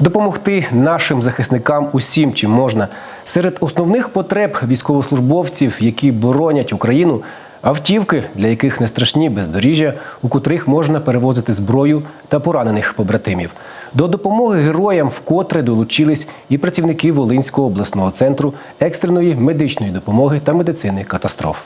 Допомогти нашим захисникам усім, чим можна. Серед основних потреб військовослужбовців, які боронять Україну, автівки, для яких не страшні бездоріжжя, у котрих можна перевозити зброю та поранених побратимів. До допомоги героям вкотре долучились і працівники Волинського обласного центру екстреної медичної допомоги та медицини катастроф.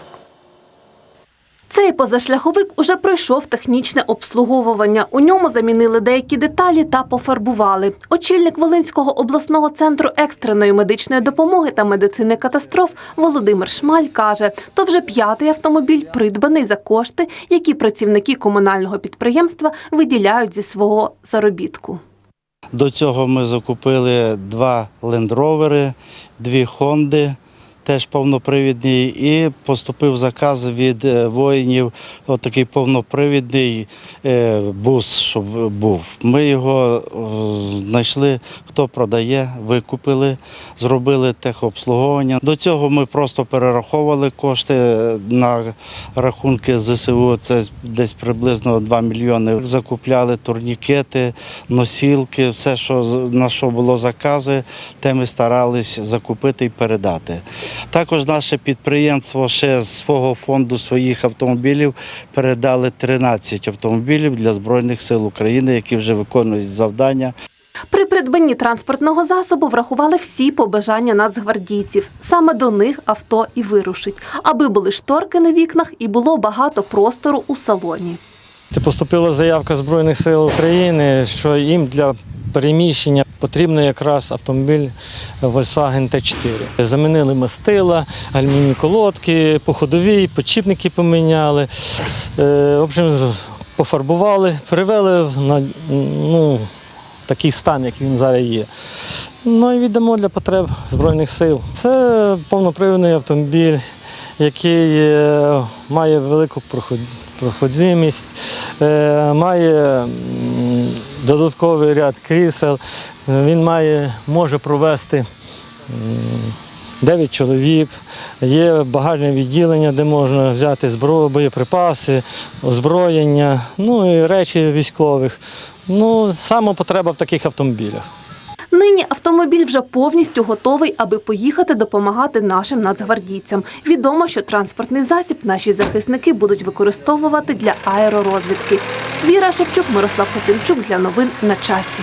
Цей позашляховик уже пройшов технічне обслуговування. У ньому замінили деякі деталі та пофарбували. Очільник Волинського обласного центру екстреної медичної допомоги та медицини катастроф Володимир Шмаль каже, то вже п'ятий автомобіль придбаний за кошти, які працівники комунального підприємства виділяють зі свого заробітку. До цього ми закупили два лендровери, дві Хонди, теж повнопривідні, і поступив заказ від е, воїнів, отакий повнопривідний е, бус, щоб був. Ми його е, знайшли, хто продає, викупили, зробили техобслуговування. До цього ми просто перераховували кошти на рахунки ЗСУ. Це десь приблизно 2 мільйони. Закупляли турнікети, носілки, все, що на що було закази, те ми старались закупити і передати. Також наше підприємство ще з свого фонду своїх автомобілів передали 13 автомобілів для Збройних сил України, які вже виконують завдання. При придбанні транспортного засобу врахували всі побажання нацгвардійців. Саме до них авто і вирушить, аби були шторки на вікнах і було багато простору у салоні. Поступила заявка Збройних сил України, що їм для переміщення потрібно якраз автомобіль Volkswagen T4. Замінили мастила, гальмівні колодки, по ходовій, подшипники поміняли. Е, В общем, пофарбували, привели на ну, такий стан, як він зараз є. Ну і віддамо для потреб Збройних сил. Це повнопривідний автомобіль, який е, має велику проход- проходимість, е, має додатковий ряд крісел. Він має, може провести м, 9 чоловік. Є багажне відділення, де можна взяти зброю, боєприпаси, озброєння, ну і речі військових. Ну, саме потреба в таких автомобілях. Нині автомобіль вже повністю готовий, аби поїхати допомагати нашим нацгвардійцям. Відомо, що транспортний засіб наші захисники будуть використовувати для аеророзвідки. Віра Шевчук, Мирослав Хотимчук для новин на часі.